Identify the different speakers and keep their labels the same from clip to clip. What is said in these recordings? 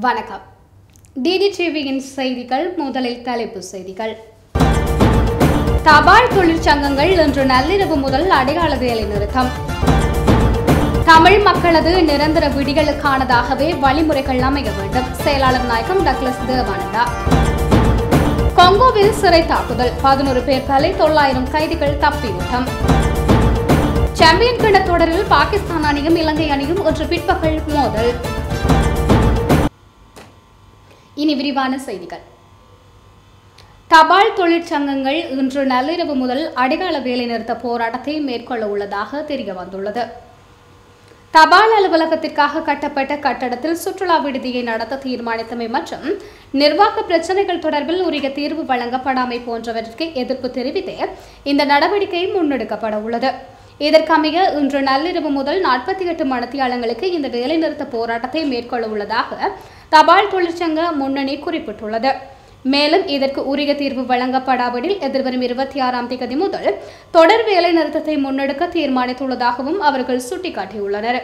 Speaker 1: வணக்கம். டிடிடிவியின் செய்திகள் முதலில் தலைப்பு செய்திகள். தபால் தொழிற்சங்கங்கள் இன்று நள்ளிரவு முதல் அடையாள வேலை நிறுத்தம். தமிழ் மக்களது நிரந்தர விடிகளுக்கானதாகவே வழிமுறைகள் அமைய வேண்டும். செயலாளர் நாயகம் டக்ளஸ் தேவானந்தா. கொங்கோவில் சிறை தாக்குதல். பதினோரு பேர் பலை தொள்ளாயிரம் கைதிகள் தப்பியோட்டம் சாம்பியன் கிண்ண தொடரில் பாகிஸ்தான் அணியும் இலங்கை அணியும் இன்று பிற்பகல் மோதல். இனி விரிவான செய்திகள். தபால் தொழிற்சங்கங்கள் இன்று நள்ளிரவு முதல் அடையாள வேலைநிறுத்த போராட்டத்தை மேற்கொள்ள உள்ளதாக தெரிய வந்துள்ளது. தபால் அலுவலகத்திற்காக கட்டப்பட்ட கட்டடத்தில் சுற்றுலா விடுதியை நடத்த தீர்மானித்தமை மற்றும் நிர்வாக பிரச்சினைகள் தொடர்பில் உரிய தீர்வு வழங்கப்படாமை போன்றவற்றிற்கு எதிர்ப்பு தெரிவித்து இந்த நடவடிக்கை முன்னெடுக்கப்பட உள்ளது. இதற்கமைய இன்று நள்ளிரவு முதல் நாற்பத்தி எட்டு மணத்தியாளங்களுக்கு இந்த வேலைநிறுத்த போராட்டத்தை மேற்கொள்ள உள்ளதாக தபால் தொழிற்சங்க முன்னணி குறிப்பிட்டுள்ளது. மேலும் இதற்கு உரிய தீர்வு வழங்கப்படாவிடில் எதிர்வரும் இருபத்தி ஆறாம் தேதி முதல் தொடர் வேலை நிறுத்தத்தை முன்னெடுக்க தீர்மானித்துள்ளதாகவும் அவர்கள் சுட்டிக்காட்டியுள்ளனர்.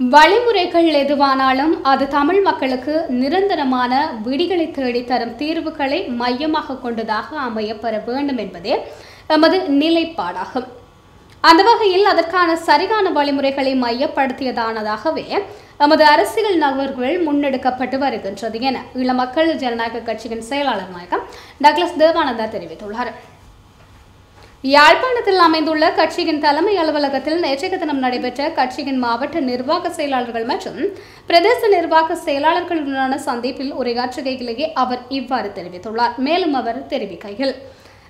Speaker 1: வழிமுறைகள் எதுவானாலும் அது தமிழ் மக்களுக்கு நிரந்தரமான விடிகளை தேடித்தரும் தீர்வுகளை மையமாக கொண்டதாக அமையப்பெற வேண்டும் என்பதே எமது நிலைப்பாடாகும். அந்த வகையில் அதற்கான சரியான வழிமுறைகளை மையப்படுத்தியதானதாகவே எமது அரசியல் நகர்வுகள் முன்னெடுக்கப்பட்டு வருகின்றது என ஈழ மக்கள் ஜனநாயக கட்சியின் செயலாளர் நாயகம் டக்ளஸ் தேவானந்தா தெரிவித்துள்ளார். யாழ்ப்பாணத்தில் அமைந்துள்ள கட்சியின் தலைமை அலுவலகத்தில் நேற்றைய தினம் நடைபெற்ற கட்சியின் மாவட்ட நிர்வாக செயலாளர்கள் மற்றும் பிரதேச நிர்வாக செயலாளர்களுடனான சந்திப்பில் உரையாற்றுகையிலேயே அவர் இவ்வாறு தெரிவித்துள்ளார். மேலும் அவர் தெரிவிக்கையில்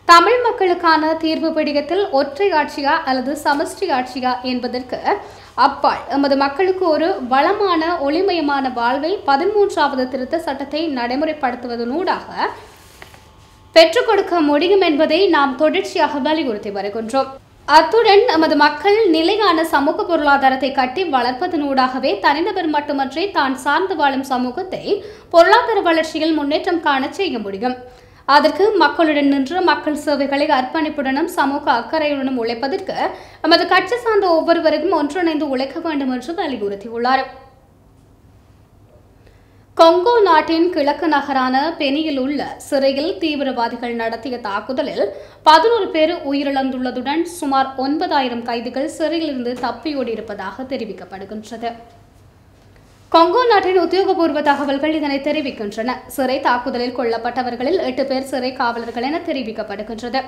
Speaker 1: தமிழ் மக்களுக்கான தீர்வு பிடிகத்தில் ஒற்றை ஆட்சியா அல்லது சமஷ்டி ஆட்சியா என்பதற்கு அப்பால் எமது மக்களுக்கு ஒரு வளமான ஒளிமயமான வாழ்வை பதிமூன்றாவது திருத்த சட்டத்தை நடைமுறைப்படுத்துவதனூடாக பெற்றுக் கொடுக்க முடியும் என்பதை நாம் தொடர்ச்சியாக வலியுறுத்தி வருகின்றோம். அத்துடன் நமது மக்கள் நிலையான சமூக பொருளாதாரத்தை கட்டி வளர்ப்பதனூடாகவே தனிநபர் மட்டுமன்றி தான் சார்ந்து வாழும் சமூகத்தை பொருளாதார வளர்ச்சியில் முன்னேற்றம் காண செய்ய முடியும். அதற்கு மக்களுடன் நின்று மக்கள் சேவைகளை அர்ப்பணிப்புடனும் சமூக அக்கறையுடனும் உழைப்பதற்கு நமது கட்சி சார்ந்த ஒவ்வொருவருக்கும் ஒன்றிணைந்து உழைக்க வேண்டும் என்று வலியுறுத்தியுள்ளார். கொங்கோ நாட்டின் கிழக்கு நகரான பெனியில் உள்ள சிறையில் தீவிரவாதிகள் நடத்திய தாக்குதலில் பதினோரு பேர் உயிரிழந்துள்ளதுடன் சுமார் ஒன்பதாயிரம் கைதிகள் சிறையிலிருந்து தப்பியோடியிருப்பதாக தெரிவிக்கப்படுகின்றது. கொங்கோ நாட்டின் உத்தியோகபூர்வ தகவல்கள் இதனை தெரிவிக்கின்றன. சிறை தாக்குதலில் கொல்லப்பட்டவர்களில் எட்டு பேர் சிறை காவலர்கள் என தெரிவிக்கப்படுகின்றது.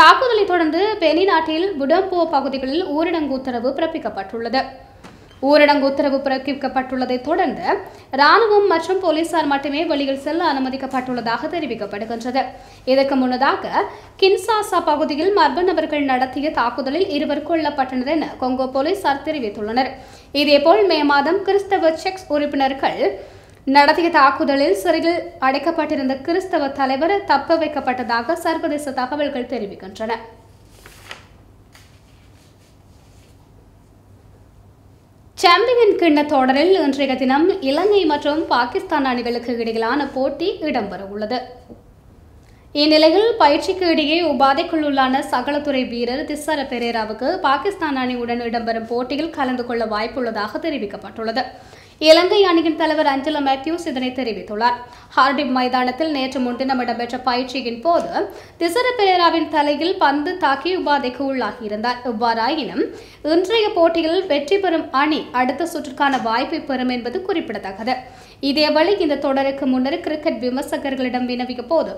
Speaker 1: தாக்குதலை தொடர்ந்து பெனி நாட்டில் புடம்போ பகுதிகளில் ஊரடங்கு உத்தரவு பிறப்பிக்கப்பட்டுள்ளது. ஊரடங்கு உத்தரவு பிறப்பிக்கப்பட்டுள்ளதை தொடர்ந்து ராணுவம் மற்றும் போலீசார் மட்டுமே வெளியில் செல்ல அனுமதிக்கப்பட்டுள்ளதாக தெரிவிக்கப்படுகின்றது. இதற்கு முன்னதாக கின்சாசா பகுதியில் மர்ம நபர்கள் நடத்திய தாக்குதலில் இருவர் கொல்லப்பட்டனர் என கொங்கோ போலீசார் தெரிவித்துள்ளனர். இதேபோல் மே மாதம் கிறிஸ்தவ செக்ஸ் உறுப்பினர்கள் நடத்திய தாக்குதலில் சிறையில் அடைக்கப்பட்டிருந்த கிறிஸ்தவ தலைவர் தப்ப வைக்கப்பட்டதாக சர்வதேச தகவல்கள் தெரிவிக்கின்றன. சாம்பியன் கிண்ண தொடரில் இன்றைய தினம் இலங்கை மற்றும் பாகிஸ்தான் அணிகளுக்கு இடையிலான போட்டி இடம்பெற உள்ளது இந்நிலையில் பயிற்சிக்கு இடையே உபாதைக்குள்ளான சகலத்துறை வீரர் திசர பெரேராவுக்கு பாகிஸ்தான் அணியுடன் இடம்பெறும் போட்டியில் கலந்து கொள்ள வாய்ப்புள்ளதாக தெரிவிக்கப்பட்டுள்ளது. இலங்கை அணியின் தலைவர் அஞ்சலா மேத்யூஸ் இதனை தெரிவித்துள்ளார். ஹார்டிப் மைதானத்தில் நேற்று முன்தினம் இடம்பெற்ற பயிற்சியின் போது திசர பெரேராவின் தலையில் பந்து தாக்கி உபாதைக்கு உள்ளாகியிருந்தார். இவ்வாறாயினும் இன்றைய போட்டியில் வெற்றி பெறும் அணி அடுத்த சுற்றுக்கான வாய்ப்பை பெறும் என்பது குறிப்பிடத்தக்கது. இதேவேளை இந்த தொடருக்கு முன்னர் கிரிக்கெட் விமர்சகர்களிடம் வினவிய போது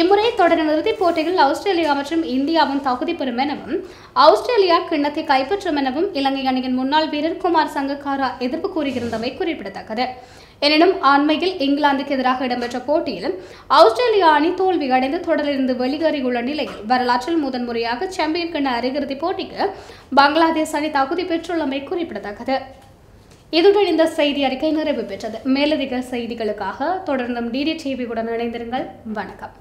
Speaker 1: இம்முறை தொடரின் இறுதிப் போட்டியில் ஆஸ்திரேலியா மற்றும் இந்தியாவும் தகுதி பெறும் எனவும் ஆஸ்திரேலியா கிண்ணத்தை கைப்பற்றும் எனவும் இலங்கை அணியின் முன்னாள் வீரர் குமார் சங்கக்காரா எதிர்ப்பு கூறியிருந்தமை குறிப்பிடத்தக்கது. எனினும் அண்மையில் இங்கிலாந்துக்கு எதிராக இடம்பெற்ற போட்டியில் ஆஸ்திரேலியா அணி தோல்வி அடைந்து தொடரிலிருந்து வெளியேறியுள்ள நிலையில் வரலாற்றில் முதன்முறையாக சாம்பியன் கிண்ண அரையிறுதி போட்டிக்கு பங்களாதேஷ் அணி தகுதி பெற்றுள்ளமை குறிப்பிடத்தக்கது. இதுடன் இந்த செய்தி அறிக்கை நிறைவு பெற்றது. மேலதிக செய்திகளுக்காக தொடர்ந்தும் டிடி டிவியுடன் இணைந்திருங்கள். வணக்கம்.